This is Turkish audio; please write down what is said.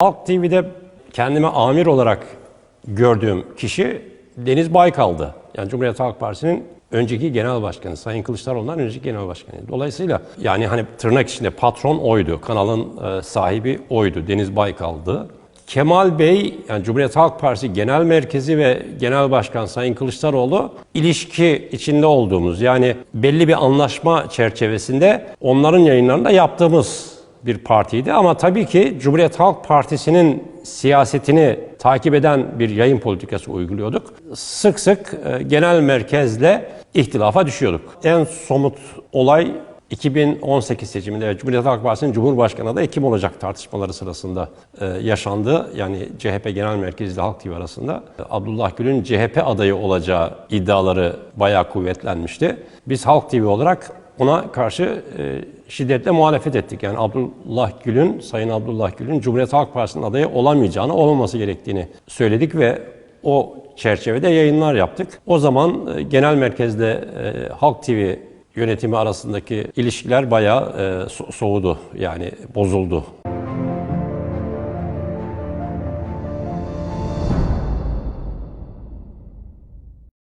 Halk TV'de kendime amir olarak gördüğüm kişi Deniz Baykal'dı. Yani Cumhuriyet Halk Partisi'nin önceki genel başkanı, Sayın Kılıçdaroğlu'ndan önceki genel başkanı. Dolayısıyla yani hani tırnak içinde patron oydu, kanalın e, sahibi oydu, Deniz Baykal'dı. Kemal Bey, yani Cumhuriyet Halk Partisi Genel Merkezi ve Genel Başkan Sayın Kılıçdaroğlu ilişki içinde olduğumuz yani belli bir anlaşma çerçevesinde onların yayınlarında yaptığımız bir partiydi. Ama tabii ki Cumhuriyet Halk Partisi'nin siyasetini takip eden bir yayın politikası uyguluyorduk. Sık sık e, genel merkezle ihtilafa düşüyorduk. En somut olay 2018 seçiminde evet, Cumhuriyet Halk Partisi'nin Cumhurbaşkanı adayı kim olacak tartışmaları sırasında e, yaşandı. Yani CHP Genel Merkezi ile Halk TV arasında e, Abdullah Gül'ün CHP adayı olacağı iddiaları bayağı kuvvetlenmişti. Biz Halk TV olarak ona karşı e, şiddetle muhalefet ettik. Yani Abdullah Gül'ün, Sayın Abdullah Gül'ün Cumhuriyet Halk Partisi'nin adayı olamayacağını, olmaması gerektiğini söyledik ve o çerçevede yayınlar yaptık. O zaman e, genel merkezde e, Halk TV yönetimi arasındaki ilişkiler bayağı e, so- soğudu yani bozuldu.